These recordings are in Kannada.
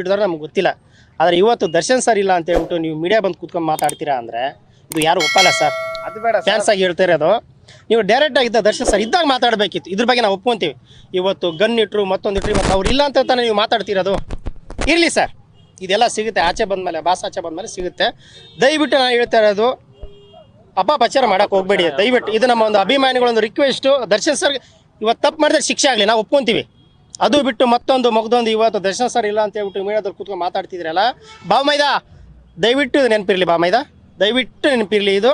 ಹಿಡಿದ್ರೆ ನಮ್ಗೆ ಗೊತ್ತಿಲ್ಲ. ಆದರೆ ಇವತ್ತು ದರ್ಶನ್ ಸರ್ ಇಲ್ಲ ಅಂತ ಹೇಳ್ಬಿಟ್ಟು ನೀವು ಮೀಡಿಯಾ ಬಂದು ಕೂತ್ಕೊಂಡು ಮಾತಾಡ್ತೀರಾ ಅಂದರೆ ಇದು ಯಾರು ಒಪ್ಪಲ್ಲ ಸರ್. ಅದು ಬೇಡ ಫ್ಯಾನ್ಸ್ ಆಗಿ ಹೇಳ್ತಾ ಇರೋದು. ನೀವು ಡೈರೆಕ್ಟ್ ಆಗಿದ್ದ ದರ್ಶನ್ ಸರ್ ಇದ್ದಾಗ ಮಾತಾಡಬೇಕಿತ್ತು. ಇದ್ರ ಬಗ್ಗೆ ನಾವು ಒಪ್ಕೊಂತೀವಿ. ಇವತ್ತು ಗನ್ ಇಟ್ರು ಮತ್ತೊಂದು ಇಟ್ರು ಇವತ್ತು ಅವ್ರು ಇಲ್ಲ ಅಂತ ತಾನೇ ನೀವು ಮಾತಾಡ್ತಿರೋದು. ಇರಲಿ ಸರ್. ಇದೆಲ್ಲ ಸಿಗುತ್ತೆ. ಆಚೆ ಬಂದಮೇಲೆ ಬಾಸ್ ಆಚೆ ಬಂದಮೇಲೆ ಸಿಗುತ್ತೆ. ದಯವಿಟ್ಟು ನಾನು ಹೇಳ್ತಾ ಇರೋದು ಅಪಪಚಾರ ಮಾಡೋಕೆ ಹೋಗ್ಬೇಡಿ. ದಯವಿಟ್ಟು ಇದು ನಮ್ಮ ಒಂದು ಅಭಿಮಾನಿಗಳೊಂದು ರಿಕ್ವೆಸ್ಟು ದರ್ಶನ್ ಸರ್ ಇವತ್ತು ತಪ್ಪು ಮಾಡಿದ್ರೆ ಶಿಕ್ಷೆ ಆಗಲಿ. ನಾವು ಒಪ್ಕೊಂತೀವಿ. ಅದು ಬಿಟ್ಟು ಮತ್ತೊಂದು ಮಗದೊಂದು ಇವತ್ತು ದರ್ಶನ ಸರ್ ಇಲ್ಲ ಅಂತ ಹೇಳ್ಬಿಟ್ಟು ಮೀಡಿಯಾದಲ್ಲಿ ಕೂತ್ಕೊಂಡು ಮಾತಾಡ್ತಿದ್ರಲ್ಲ ಬಾಮೈದ ದಯವಿಟ್ಟು ನೆನಪಿರಲಿ ಬಾಮೈದ ದಯವಿಟ್ಟು ನೆನಪಿರಲಿ ಇದು.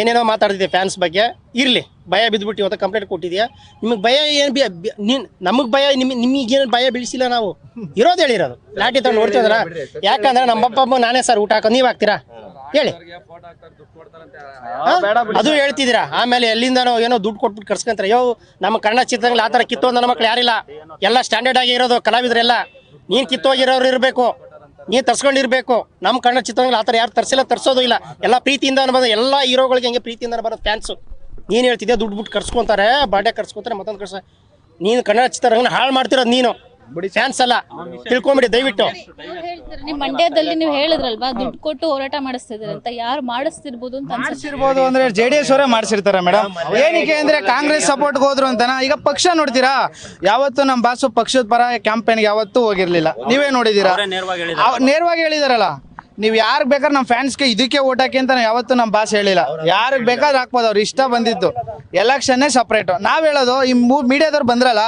ಏನೇನೋ ಮಾತಾಡ್ತಿದ್ದೆ ಫ್ಯಾನ್ಸ್ ಬಗ್ಗೆ. ಇರಲಿ, ಭಯ ಬಿದ್ದುಬಿಟ್ಟು ಇವತ್ತು ಕಂಪ್ಲೇಂಟ್ ಕೊಟ್ಟಿದ್ಯಾ? ನಿಮಗೆ ಭಯ ಏನು ನಮಗೆ ಭಯ ನಿಮಗೆ ನಿಮಗೇನು ಭಯ ಬೀಳಿಸಿಲ್ಲ ನಾವು. ಇರೋದು ಹೇಳಿರೋದು. ಲಾಟಿ ತಗೊಂಡು ನೋಡ್ತಿದ್ರ ಯಾಕಂದ್ರೆ ನಮ್ಮಪ್ಪ ನಾನೇ ಸರ್ ಊಟ ಹಾಕೋದು ನೀವು ಹಾಕ್ತೀರಾ? ಹೇಳಿ? ಅದು ಹೇಳ್ತಿದ್ದೀರಾ? ಆಮೇಲೆ ಎಲ್ಲಿಂದನೋ ಏನೋ ದುಡ್ಡು ಕೊಟ್ಬಿಟ್ಟು ಕರ್ಸ್ಕೊಂತಾರೆ. ಯೋ ನಮ್ಮ ಕನ್ನಡ ಚಿತ್ರಗಳಲ್ಲಿ ಆ ಥರ ಕಿತ್ತೋದು ನನ್ನ ಮಕ್ಳು ಯಾರಿಲ್ಲ. ಎಲ್ಲ ಸ್ಟ್ಯಾಂಡರ್ಡ್ ಆಗಿ ಇರೋದು ಕಲಾವಿದರೆಲ್ಲ. ನೀನು ಕಿತ್ತೋಗಿರೋರು ಇರಬೇಕು. ನೀನು ತರ್ಸ್ಕೊಂಡಿರ್ಬೇಕು. ನಮ್ಮ ಕನ್ನಡ ಚಿತ್ರಗಳಲ್ಲಿ ಆ ಥರ ಯಾರು ತರ್ಸಿಲ್ಲ ತರ್ಸೋದು ಇಲ್ಲ. ಎಲ್ಲ ಪ್ರೀತಿಯಿಂದ ಬರೋದು ಎಲ್ಲ ಹೀರೋಗಳಿಗೆ ಹಂಗೆ ಪ್ರೀತಿಯಿಂದ ಬರೋದು ಫ್ಯಾನ್ಸ್ ನೀನು ಹೇಳ್ತಿದ್ದೆ ದುಡ್ಡು ಬಿಟ್ಟು ಕರ್ಸ್ಕೊಂತಾರೆ ಬಾಡ್ಯ ಕರ್ಸ್ಕೊಂತಾರೆ ಮತ್ತೊಂದು ಕರ್ಸ ನೀನು ಕನ್ನಡ ಚಿತ್ರರಂಗನ ಹಾಳು ಮಾಡ್ತಿರೋದು ನೀನು. ಫ್ಯಾನ್ಸ್ ಅಲ್ಲ. ತಿಳ್ಕೊಂಬಿಡಿ ದಯವಿಟ್ಟು. ನಿಮ್ ಮಂಡ್ಯದಲ್ಲಿ ನೀವು ಹೇಳಿದ್ರಲ್ವಾ ದುಡ್ಡು ಕೊಟ್ಟು ಹೋರಾಟ ಮಾಡಿಸ್ತಿದ್ರೆ ಅಂತ ಯಾರು ಮಾಡಿಸ್ತಿರ್ಬೋದು ಅಂತ ಅನ್ಸುತ್ತೆ. ಮಾಡಿಸಿರ್ಬೋದು ಅಂದ್ರೆ ಜೆ ಡಿ ಎಸ್ ಅವರೇ ಮಾಡಿಸಿರ್ತಾರೆ ಮೇಡಮ್ ಏನಕ್ಕೆ ಅಂದ್ರೆ ಕಾಂಗ್ರೆಸ್ ಸಪೋರ್ಟ್ ಹೋದ್ರು ಅಂತನಾ? ಈಗ ಪಕ್ಷ ನೋಡ್ತೀರಾ? ಯಾವತ್ತು ನಮ್ಮ ಬಾಸು ಪಕ್ಷದ ಪರ ಕ್ಯಾಂಪೇನ್ಗೆ ಯಾವತ್ತೂ ಹೋಗಿರ್ಲಿಲ್ಲ. ನೀವೇ ನೋಡಿದೀರಾ ಅವ್- ನೇರವಾಗಿ ಹೇಳಿದಾರಲ್ಲ. ನೀವು ಯಾರು ಬೇಕಾದ್ರೆ ನಮ್ಮ ಫ್ಯಾನ್ಸ್ಗೆ ಇದಕ್ಕೆ ಓಟ್ ಹಾಕಿ ಅಂತ ಯಾವತ್ತು ಯಾವತ್ತೂ ನಮ್ಮ ಬಾಸ್ ಹೇಳಿಲ್ಲ. ಯಾರಿಗೆ ಬೇಕಾದ್ರೆ ಹಾಕ್ಬೋದು ಅವ್ರು ಇಷ್ಟ ಬಂದಿತ್ತು ಎಲೆಕ್ಷನ್ನೇ ಸಪ್ರೇಟು ನಾವು ಹೇಳೋದು ಈ ಮೀಡಿಯಾದವ್ರು ಬಂದ್ರಲ್ಲ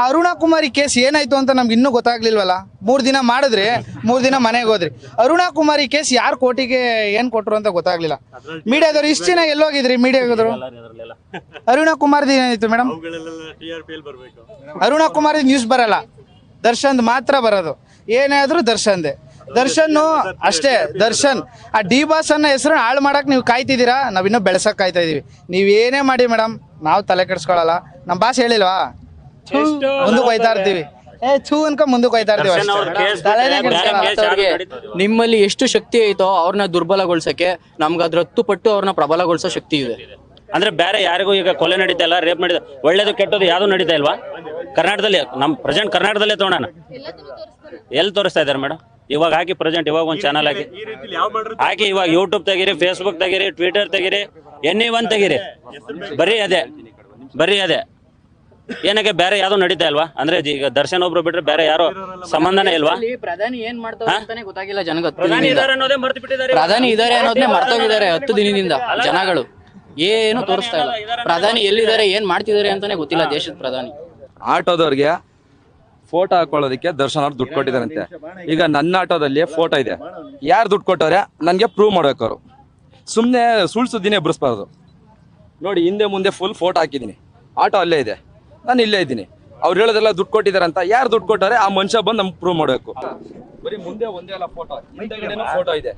ಆ ಅರುಣಾ ಕುಮಾರಿ ಕೇಸ್ ಏನಾಯ್ತು ಅಂತ ನಮ್ಗೆ ಇನ್ನೂ ಗೊತ್ತಾಗ್ಲಿಲ್ವಲ್ಲ? ಮೂರು ದಿನ ಮಾಡಿದ್ರಿ ಮೂರು ದಿನ ಮನೆಗೆ ಹೋದ್ರಿ. ಅರುಣ ಕುಮಾರಿ ಕೇಸ್ ಯಾರು ಕೋಟಿಗೆ ಏನು ಕೊಟ್ಟರು ಅಂತ ಗೊತ್ತಾಗ್ಲಿಲ್ಲ. ಮೀಡಿಯಾದವ್ರು ಇಷ್ಟು ದಿನ ಎಲ್ಲೋಗಿದ್ರಿ ಮೀಡಿಯಾದವರು ಅರುಣ ಕುಮಾರ್ದು ಏನಾಯ್ತು ಮೇಡಮ್ ಅರುಣ ಕುಮಾರ್ ನ್ಯೂಸ್ ಬರಲ್ಲ. ದರ್ಶನ್ ಮಾತ್ರ ಬರೋದು. ಏನೇ ಆದರೂ ದರ್ಶನ್ದೆ. ದರ್ಶನ್ ಅಷ್ಟೇ ದರ್ಶನ್. ಆ ಡಿ ಬಾಸ್ ಅನ್ನ ಹೆಸರು ಹಾಳು ಮಾಡಕ್ ನೀವು ಕಾಯ್ತಿದ್ದೀರಾ? ನಾವಿನ್ನೂ ಬೆಳೆಸಕ್ ಕಾಯ್ತಾ ಇದೀವಿ. ನೀವ್ ಏನೇ ಮಾಡಿ ಮೇಡಮ್ ನಾವು ತಲೆ ಕೆಡ್ಸ್ಕೊಳಲ್ಲ. ನಮ್ಮ ಬಾಸ್ ಹೇಳಿಲ್ವಾ? ಮುಂದ್ ಮುಂದಕ್ಕೆ ಹೋಯ್ತಾ ಇರ್ತೀವಿ. ಏ ಚೂ ಅನ್ಕ ಮುಂದಕ್ಕೆ ಹೋಯ್ತಾ ಇರ್ತೀವಿ ಅಷ್ಟೇ. ತಲೆನೇ ಕೆಡ್ಸ್ಕೊಳಲ್ಲ. ನಿಮ್ಮಲ್ಲಿ ಎಷ್ಟು ಶಕ್ತಿ ಐತೋ ಅವ್ರನ್ನ ದುರ್ಬಲಗೊಳ್ಸಕ್ಕೆ ನಮ್ಗೆ ಅದ್ರ ಹತ್ತು ಪಟ್ಟು ಅವ್ರನ್ನ ಪ್ರಬಲಗೊಳಿಸೋ ಶಕ್ತಿ ಇದೆ. ಅಂದ್ರೆ ಬೇರೆ ಯಾರಿಗೂ ಈಗ ಕೊಲೆ ನಡೀತಾ ಇಲ್ಲ ರೇಪ್ ನಡೀತಾ ಒಳ್ಳೇದು ಕೆಟ್ಟದ್ದು ಯಾವ್ದು ನಡೀತಾ ಇಲ್ವಾ? ಕರ್ನಾಟಕದಲ್ಲಿ ನಮ್ಮ ಪ್ರೆಸೆಂಟ್ ಕರ್ನಾಟಕದಲ್ಲೇ ತಗೊಳೋಣ ಎಲ್ಲಿ ತೋರಿಸ್ತಾ ಇದಾರೆ ಮೇಡಮ್ ಇವಾಗ ಹಾಕಿ ಪ್ರೆಸೆಂಟ್ ಇವಾಗ ಒಂದು ಚಾನಲ್ ಹಾಕಿ. ಹಾಕಿ ಇವಾಗ ಯೂಟ್ಯೂಬ್ ತೆಗೀರಿ ಫೇಸ್ಬುಕ್ ತೆಗೀರಿ ಟ್ವಿಟರ್ ತೆಗೀರಿ ಎನ್ಇ ಒನ್ ತೆಗೀರಿ. ಬರೀ ಅದೇ ಬರೀ ಅದೇ. ಏನಕ್ಕೆ ಬೇರೆ ಯಾವ್ದು ನಡೀತಾ ಇಲ್ವಾ? ಅಂದ್ರೆ ಈಗ ದರ್ಶನ್ ಒಬ್ರು ಬಿಟ್ರೆ ಬೇರೆ ಯಾರು ಸಂಬಂಧನೇ ಇಲ್ವಾ? ಪ್ರಧಾನಿ ಏನ್ ಮಾಡ್ತಾರೆ ಅಂತಾನೆ ಗೊತ್ತಾಗಿಲ್ಲ ಜನಗ ಪ್ರಧಾನಿ ಇದಾರೆ ಅನ್ನೋದೇ ಮರ್ತು ಬಿಟ್ಟಿದ್ದಾರೆ ಪ್ರಧಾನಿ ಇದಾರೆ ಅನ್ನೋದನ್ನೇ ಮರ್ತೋಗಿದ್ದಾರೆ ಹತ್ತು ದಿನದಿಂದ ಜನಗಳು. ಏನು ತೋರಿಸ್ತಾ ಇಲ್ಲ. ಪ್ರಧಾನಿ ಎಲ್ಲಿದ್ದಾರೆ ಏನ್ ಮಾಡ್ತಿದ್ದಾರೆ ಅಂತಾನೆ ಗೊತ್ತಿಲ್ಲ ದೇಶದ ಪ್ರಧಾನಿ. ಆಟೋದವ್ರಿಗೆ ಫೋಟೋ ಹಾಕೊಳ್ಳೋದಕ್ಕೆ ದರ್ಶನ್ ಅವ್ರು ದುಡ್ಡು ಕೊಟ್ಟಿದ್ದಾರಂತೆ. ಈಗ ನನ್ನ ಆಟೋದಲ್ಲಿ ಫೋಟೋ ಇದೆ. ಯಾರು ದುಡ್ಡು ಕೊಟ್ಟವ್ರೆ? ನನಗೆ ಪ್ರೂವ್ ಮಾಡ್ಬೇಕು ಅವರು ಸುಮ್ಮನೆ ಸುಳ್ಳು ಸುದ್ದಿನೇ ಎಬ್ಬಿಸ್ಬಾರ್ದು ನೋಡಿ ಹಿಂದೆ ಮುಂದೆ ಫುಲ್ ಫೋಟೋ ಹಾಕಿದ್ದೀನಿ. ಆಟೋ ಅಲ್ಲೇ ಇದೆ. ನಾನು ಇಲ್ಲೇ ಇದ್ದೀನಿ. ಅವ್ರು ಹೇಳೋದೆಲ್ಲ ದುಡ್ಡು ಕೊಟ್ಟಿದ್ದಾರಂತ. ಅಂತ ಯಾರು ದುಡ್ಡು ಕೊಟ್ಟವ್ರೆ? ಆ ಮನುಷ್ಯ ಬಂದು ನಮ್ಗೆ ಪ್ರೂವ್ ಮಾಡಬೇಕು. ಬರೀ ಮುಂದೆ ಒಂದೇ ಅಲ್ಲ ಫೋಟೋ ಫೋಟೋ ಇದೆ.